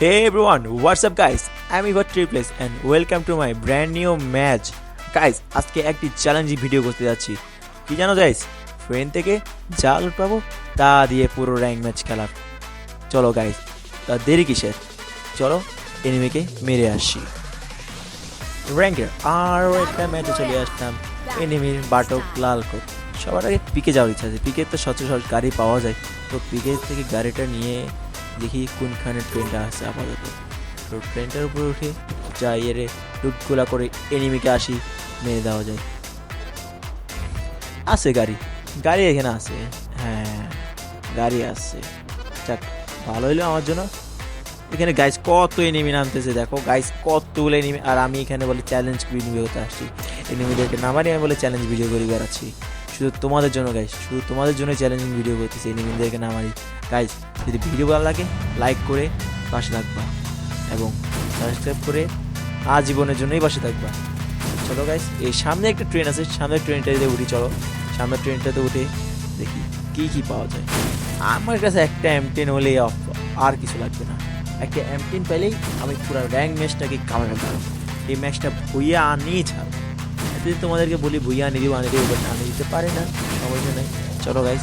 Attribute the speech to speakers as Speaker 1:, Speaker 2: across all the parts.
Speaker 1: Everyone, what's up guys? I'm Ivar Triples and welcome to my brand new match. Guys, আজকে একটি challenging video করতে যাচ্ছি। কি জানো গাইস ফ্রেন্ড থেকে যা লুট পাবো তা দিয়ে পুরো র্যাঙ্ক ম্যাচ খেলার। চলো গাইস তা দেরি কিসের? চলো এনিমিকে মেরে আসি। র্যাঙ্কের আরও একটা ম্যাচে চলে আসতাম এনিমির বাটক লাল কোট। সবার আগে পিকে যাওয়ার ইচ্ছা আছে। পিকে তো সচরাচর গাড়ি পাওয়া যায়। তো পিকে থেকে গাড়িটা নিয়ে দেখি কোনখানে ট্রেনটা আছে আপাতত। তো ট্রেনটার উপরে উঠে যাই এরে লুটগুলা করে এনিমিকে আসি মেরে দেওয়া যায়। আছে গাড়ি। গাড়ি এখানে আছে। হ্যাঁ গাড়ি আছে। যাক, ভালো হইল আমার জন্য। এখানে গাইস কত এনিমি নামতেছে, দেখো। গাইস কতগুলো এনিমি আর আমি এখানে বলে চ্যালেঞ্জ ভিডিও করতে আসছি। এনিমিদেরকে নামারি আমি বলে চ্যালেঞ্জ ভিডিও করে বেড়াচ্ছি। শুধু তোমাদের জন্য গাইস শুধু তোমাদের জন্য চ্যালেঞ্জিং ভিডিও করতেছি এনিমিদেরকে নামারি গাইস যদি ভিডিও ভালো লাগে লাইক করে পাশে থাকবা এবং সাবস্ক্রাইব করে আজীবনের জন্যই পাশে থাকবা। চলো গাইস এই সামনে একটা ট্রেন আছে সামনের ট্রেনটাতে উঠি, চলো। সামনের ট্রেনটাতে উঠে দেখি কি কি পাওয়া যায়। আমার কাছে একটা এম টেন হলেই আর কিছু লাগবে না। একটা এম টেন পেলেই আমি পুরো র্যাঙ্ক ম্যাচটাকে কামাতে পারব। এই ম্যাচটা ভুইয়া আনিয়ে ছাড়ো। যদি তোমাদেরকে বলি, ভুইয়া আনি দিব আনি দিব আনি দিতে পারে না, সমস্যা নেই। চলো গাইস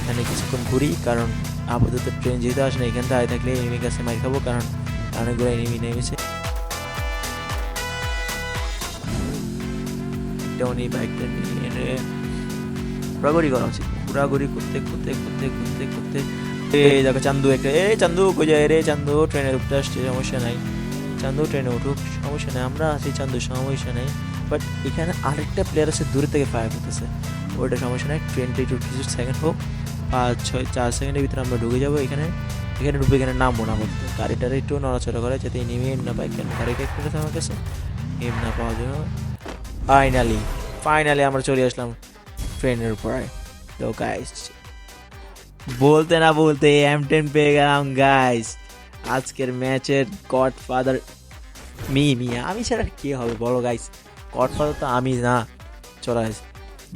Speaker 1: এখানে কিছুক্ষণ ঘুরি, কারণ আপাতত ট্রেন যেহেতু আসে না, এখান থেকে থাকলে এনিমির কাছে মার খাব, কারণ অনেকগুলো এনিমি নেমেছে। টনি বাইকটা নিয়ে ঘোরাঘুরি করা উচিত ঘোরাঘুরি করতে করতে করতে করতে করতে। এই দেখো চান্দু একটা, এই চান্দু কই রে? চান্দু ট্রেনের উপরে আসছে, সমস্যা নাই। চান্দু ট্রেনে উঠুক, সমস্যা নেই, আমরা আছি চান্দু সমস্যা নেই। বাট এখানে আরেকটা প্লেয়ার আছে দূরে থেকে ফায়ার করতেছে। ওইটা সমস্যা নেই ট্রেনটা একটু কিছু সেকেন্ড হোক। পাঁচ, ছয়, চার সেকেন্ডের ভিতরে আমরা ঢুকে যাব এখানে। এখানে ঢুকে এখানে নামবো না বলতে গাড়িটার একটু নড়াচড়া করে যাতে নেমে না পাই কেন? গাড়িটা একটু আমার কাছে এম না পাওয়ার জন্য। ফাইনালি ফাইনালি আমরা চলে আসলাম ট্রেনের উপরে। তো গাইস বলতে না বলতে এম টেন পেয়ে গেলাম গাইস আজকের ম্যাচের গড ফাদার মি মি আমি ছাড়া কে হবে? বলো গাইস গড ফাদার তো আমি না। চলো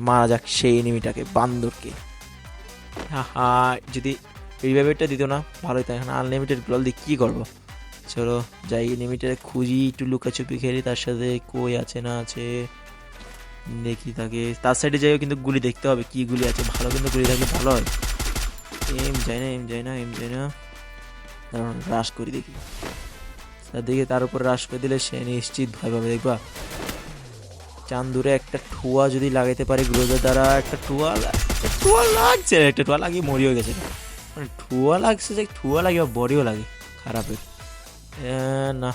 Speaker 1: মারা যাক সেই এনিমিটাকে বান্দরকে। যদি রিভাইভেরটা দিত না, ভালোই তাই। এখন আনলিমিটেড গ্লোল দিয়ে কী করব? চলো, যাই লিমিটেড খুঁজি, একটু লুকাছুপি খেলি, তার সাথে কই আছে না আছে দেখি তাকে। তার সাইডে যাইও, কিন্তু গুলি দেখতে হবে, কি গুলি আছে। ভালো কিন্তু গুলি থাকলে ভালো হয়। এম যাই না এম যাই না এম যাই না। দাঁড়ান রাশ করি দেখি। তার দিকে তার উপর রাশ করে দিলে সে নিশ্চিত ভয় পাবে, দেখবা। চান্দুরে একটা ঠুয়া যদি লাগাইতে পারে, গ্রোজের দ্বারা একটা ঠুয়া ঠুয়া লাগছে একটা ঠুয়া লাগিয়ে মরিও গেছে। মানে ঠুয়া লাগছে যে ঠুয়া লাগে বা বডিও লাগে, খারাপের। না।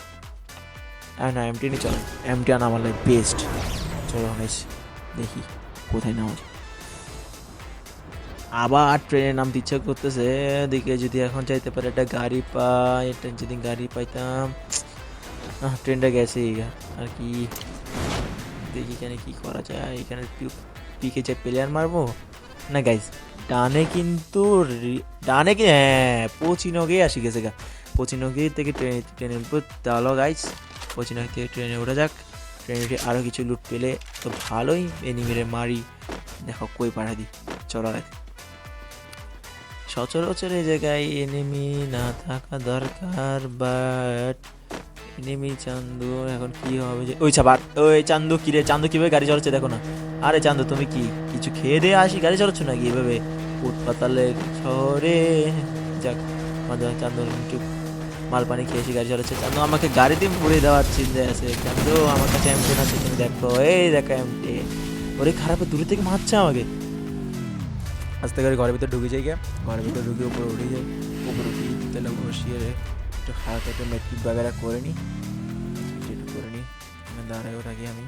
Speaker 1: না এমটি নি চলো। এমটি আনা আমার লাগে বেস্ট চলো গাইস দেখি কোথায় নামা যায়। আবার ট্রেনে নামতে ইচ্ছা করতেছে, এদিকে যদি এখন চাইতে পারে একটা গাড়ি পাই, একটা যদি গাড়ি পাইতাম ট্রেনটা গেছে আর কি? দেখি এখানে কি করা যায়, এখানে পিকে যে প্লেয়ার মারবো না গাইস ডানে কিন্তু ডানে কি হ্যাঁ পচিনগে আসি গেছে গা। পচিনগে থেকে ট্রেনে ট্রেনের উপর তাহলে গাইস পচিনগে থেকে ট্রেনে ওঠা যাক। ট্রেনে উঠে আরও কিছু লুট পেলে তো ভালোই এনিমিরে মারি। দেখো, কই পাঠা দিই চলো guys। সচরাচর এই জায়গায় এনিমি না থাকা দরকার বাট এনিমি চান্দু, এখন কি হবে যে ওই চাবার ওই চান্দু কি রে? চান্দু কীভাবে গাড়ি চালাচ্ছে দেখো না। আরে চান্দু, তুমি কি কিছু খেয়ে দিয়ে আসি? গাড়ি চালাচ্ছ নাকি এভাবে? ফুটপাতালে শহরে। যাক আমাদের চান্দু একটু মাল পানি খেয়ে এসে গাড়ি চালাচ্ছে চান্দু আমাকে গাড়ি দিয়ে মুড়ে দেওয়ার চিন্তায় আছে। চান্দু, আমার কাছে এমটেন আছে তুমি দেখো। এই দেখো এমটেন ওরে খারাপ, দূরে থেকে মারছে আমাকে। আস্তে করে ঘরের ভিতরে ঢুকে যাই গিয়া ঘরের ভিতরে ঢুকে উপরে উঠে যাই। উপরে উঠে, তেলে বসিয়ে রে। একটু হালকা একটু মেট্রিক বাগেরা করে নিই একটু করে নিই দাঁড়ায়ও থাকি আমি।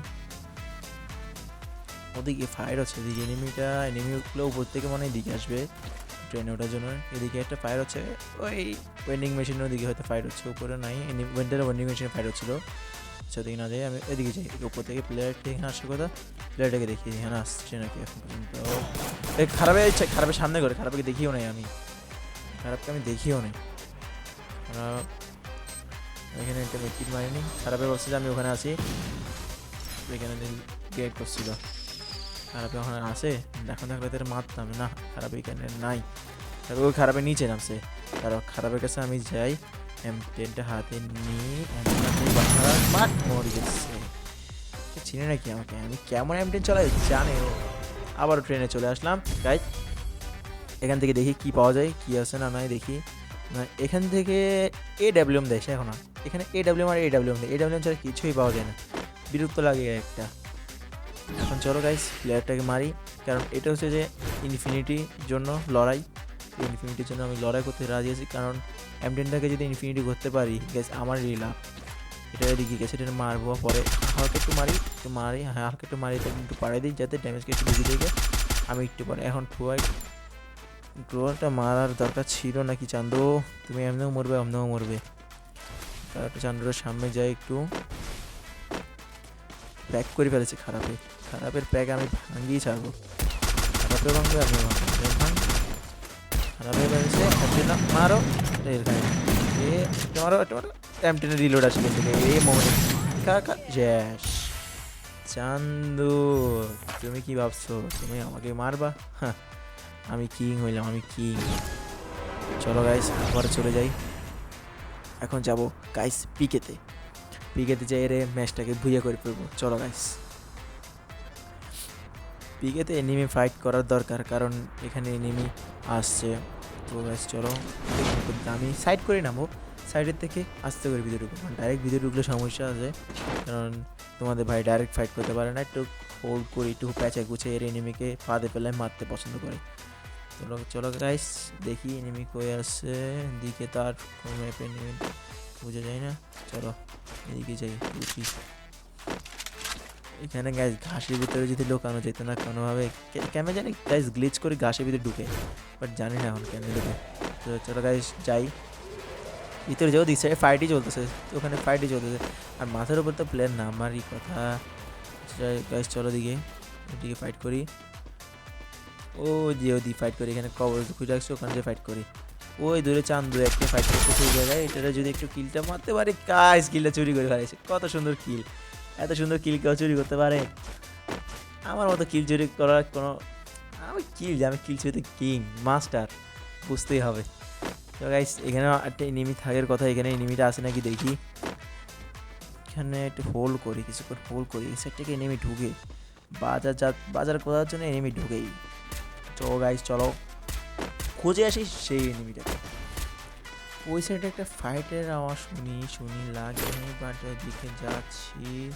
Speaker 1: ওদিকে ফায়ার হচ্ছে। এদিকে এনিমিটা এনিমিগুলো উপর থেকে মানে এদিকে আসবে। ট্রেনে ওঠার জন্য। এদিকে একটা ফায়ার হচ্ছে। ওই ওয়েন্ডিং মেশিনের ওদিকে হয়তো ফায়ার হচ্ছে। উপরে নাই। ওয়েন্ডার ওয়েন্ডিং মেশিনে ফায়ার হচ্ছিল। সেদিকে না যাই। আমি এদিকে যাই। উপর থেকে প্লেয়ারটা এখানে আসছে কথা। প্লেয়ারটাকে দেখি এখানে আসছে নাকি এখন পর্যন্ত? খারাপে খারাপের সামনে করে খারাপকে দেখিও নাই আমি। খারাপকে আমি দেখিও নাই। এখানে একটা মেট্রিক মারিনি। খারাপে বলছে যে আমি ওখানে আছি। এখানে গেট করছিল। খারাপে ওখানে আছে। এখন থাকলে তার মারতাম না। খারাপ এখানে নাই। তারপর ওই খারাপের নিচে নামছে। তার খারাপের কাছে আমি যাই। এম টেনটা হাতে নিয়ে বাহার মার গেছে। চিনে নাকি আমাকে? আমি কেমন এম টেন চালাই? জানে আবারও ট্রেনে চলে আসলাম। গাইজ এখান থেকে দেখি কি পাওয়া যায়, কি আছে না নয় দেখি। এখান থেকে এ ডাব্লিউএম দেয় সে এখন। এখানে এ ডাব্লিউএম আর এ ডাব্লিউএম দেয়। এ ডাব্লিউএম ছাড়া কিছুই পাওয়া যায় না। বিরক্ত লাগে একটা। এখন চলো গাইস প্লেয়ারটাকে মারি। কারণ এটা হচ্ছে যে ইনফিনিটির জন্য লড়াই। ইনফিনিটির জন্য আমি লড়াই করতে রাজি আছি। কারণ এমটেনটাকে যদি ইনফিনিটি করতে পারি গ্যাস আমার লাভ এটা এদিকে গেছে এটা মারবো পরে। হালকা একটু মারি একটু মারি হ্যাঁ হালকা একটু মারি তাকে একটু পাড়াই দিই, যাতে ড্যামেজকে একটু ঢুকে দিকে আমি একটু পরে। এখন ঠুয়াই ড্রোয়ারটা মারার দরকার ছিল নাকি? চান্দু, তুমি এমনিও মরবে এমনিও মরবে। তারপরে চান্দুর সামনে যাই একটু। প্যাক করে ফেলেছে খারাপে। খারাপের প্যাক আমি ভাঙিয়ে ছাড়বো। খারাপে ভাঙবে, আমি ভাঙবো। ভাঙ। খারাপে ফেলেছে মারো। এর গায়ে। এ রিলোড আসে কিন্তু এ মোমেন্ট কাকা জ্যাস। চান্দু, তুমি কি ভাবছ? তুমি আমাকে মারবা? হ্যাঁ আমি কিং হইলাম, আমি কিং চলো গাইস আবার চলে যাই। এখন যাব গাইস পিকেতে। পিকেতে যাই রে ম্যাচটাকে ভুইয়া করে ফেলব। চলো গাইস পিকেতে এনিমি ফাইট করার দরকার, কারণ এখানে এনিমি আসছে। তো গাইস চলো। আমি সাইড করে নামবো। সাইডের থেকে আস্তে করে ভিডিও ঢুকবো। ডাইরেক্ট ভিডিও ঢুকলে সমস্যা আছে। কারণ তোমাদের ভাই ডাইরেক্ট ফাইট করতে পারে না। একটু হোল্ড করে, একটু প্যাচে গুছে এর এনিমিকে ফাঁদে ফেলে মারতে পছন্দ করে। চলো চলো গাইস দেখি এনিমি কই আছে। দিকে তার ম্যাপে এনিমি বোঝা যায় না। চলো, এদিকে যাই দেখি এখানে গাইস ঘাসের ভিতরে যদি লোকানো যেত না কোনোভাবে। কে- কেন জানি গাইস গ্লিচ করে ঘাসের ভিতরে ঢুকে। বাট জানি না এখন কেন ঢুকে। তো চলো গাইস যাই। ভিতরে যাও সাইডে ফাইটই চলতেছে। ওখানে ফাইটই চলতেছে। আর মাথার উপর তো প্লেয়ার নামারই কথা। গাইস চলো দিকে ওদিকে ফাইট করি। ও যে ওদি ফাইট করি, এখানে কবর খুঁজে রাখছি ওখানে যে ফাইট করি। ওই দূরে চান্দু একটা ফাইট করতে সেই জায়গায়, এটারে যদি একটু কিলটা মারতে পারে কাজ কিলটা চুরি করে ফেলেছে কত সুন্দর কিল এত সুন্দর কিল কেউ চুরি করতে পারে? আমার মতো কিল চুরি করার কোনো, আমি কিল আমি কিল চুরিতে কিং মাস্টার বুঝতেই হবে। তো গাইস এখানে একটা এনিমি থাকার কথা, এখানে এনিমিটা আছে নাকি দেখি। এখানে একটু হোল্ড করি, কিছুক্ষণ হোল্ড করি এই সাইড থেকে এনিমি ঢুকে। বাজার যা, বাজার করার জন্য এনিমি ঢুকেই। চলো গাইস চলো। খুঁজে আসি সেই এনিমিটাকে ওই সাইডে একটা ফাইটের আওয়াজ শুনি শুনি লাগে বাট ওইদিকে যাচ্ছি।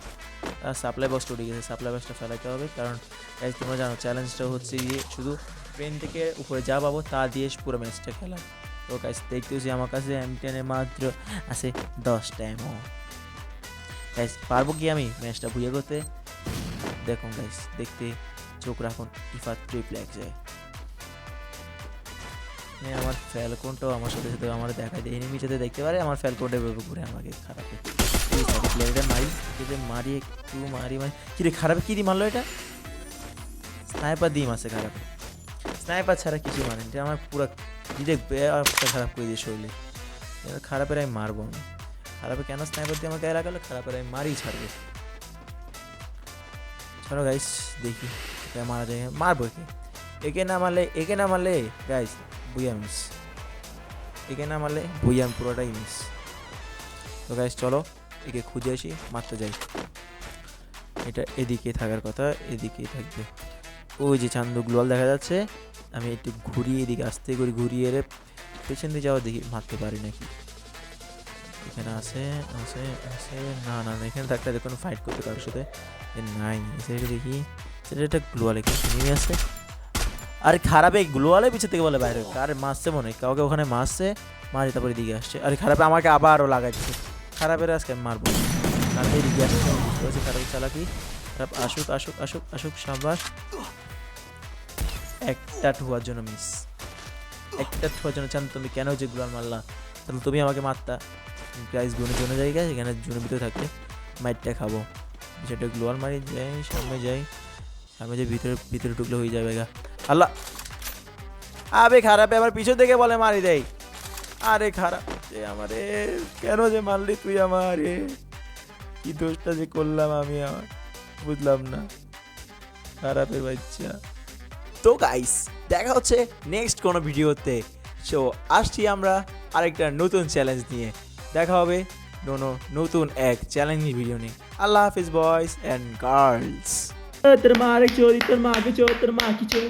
Speaker 1: সাপ্লাই বক্সটা উঠে গেছে। সাপ্লাই বক্সটা ফেলাতে হবে কারণ guys, তোমরা জানো চ্যালেঞ্জটা হচ্ছে গিয়ে শুধু ট্রেন থেকে উপরে যা পাবো তা দিয়ে পুরো ম্যাচটা খেলা। তো গাইস দেখতেছি আমার কাছে এম টেনে মাত্র আছে দশটা এমও গাইস পারব কি আমি ম্যাচটা ভুয়ে করতে দেখুন গাইস দেখতে চোখ রাখুন ইফাত ট্রিপল মানে আমার ফ্যালকনটাও আমার সাথে সাথে আমার দেখায় দেয় এনিমি যাতে দেখতে পারে, আমার ফ্যালকনটা এভাবে ঘুরে আমাকে খারাপে। প্লেয়ারটা মারি যদি মারি একটু মারি মারি কি রে খারাপে, কি দি মারলো এটা? স্নাইপার দিয়ে মারছে খারাপে। স্নাইপার ছাড়া কিছু মানে এটা আমার পুরো ব্যবসা খারাপ করে দিয়ে শরীরে। এবার খারাপের আমি মারবো আমি খারাপে কেন স্নাইপার দিয়ে আমাকে লাগালো? খারাপের আমি মারি ছাড়বো। চলো গাইস দেখি মারা যায়, মারবো একে। একে না মারলে, একে না মারলে গাইস বুইয়া মিস একে না মারলে, বুইয়া পুরোটাই মিস তো গাইস চলো, একে খুঁজে আসি, মারতে যাই। এটা এদিকে থাকার কথা, এদিকেই থাকবে। ওই যে চান্দু গ্লোয়াল দেখা যাচ্ছে, আমি একটু ঘুরিয়ে এদিকে আস্তে করে ঘুরিয়ে এলে পেছন দিয়ে যাওয়া দেখি মারতে পারি নাকি? এখানে আছে আছে আছে, না না এখানে থাকলে দেখুন ফাইট করতে কারোর সাথে। নাই সেটা দেখি, সেটা একটা গ্লোয়াল একটু আসে। আরে খারাপে গ্লোয়ালে পিছন থেকে বলে বাইরে। আরে মারছে মনে কাউকে ওখানে মারছে, মারি তারপরে এদিকে আসছে। আরে খারাপে আমাকে আবারও লাগাচ্ছে খারাপের আজকে আমি মারবো। খারাপে আসছে চালাকি। খারাপ, আসুক আসুক আসুক আসুক, সাবাস। একটা ঠুয়ার জন্য মিস একটা ঠুয়ার জন্য চান, তুমি কেন যে গ্লোয়াল মারলা? তাহলে তুমি আমাকে মারতা। প্রাইস গুনে জন্য জায়গা এখানে জুনের ভিতরে থাকলে মাইটটা খাব। সেটা গ্লোয়াল মারি, যাই, সামনে যাই। সামনে যে ভিতরে ভিতরে ঢুকলে হয়ে যাবে গা। আল্লাহ! আবে খারাপ আবার পিছন থেকে বলে মারি দেয় আরে খারাপ যে আমারে, কেন যে মারলি তুই আমারে কি দোষটা যে করলাম আমি আমার? বুঝলাম না। খারাপের বাচ্চা। তো গাইস দেখা হচ্ছে নেক্সট কোনো ভিডিওতে। সো আসছি আমরা আরেকটা নতুন চ্যালেঞ্জ নিয়ে। দেখা হবে নতুন এক চ্যালেঞ্জিং ভিডিও নিয়ে। আল্লাহ হাফিজ বয়েস অ্যান্ড গার্লস
Speaker 2: তোর মা রে চোরি তোর মাকে চোর তোর মা কি চোর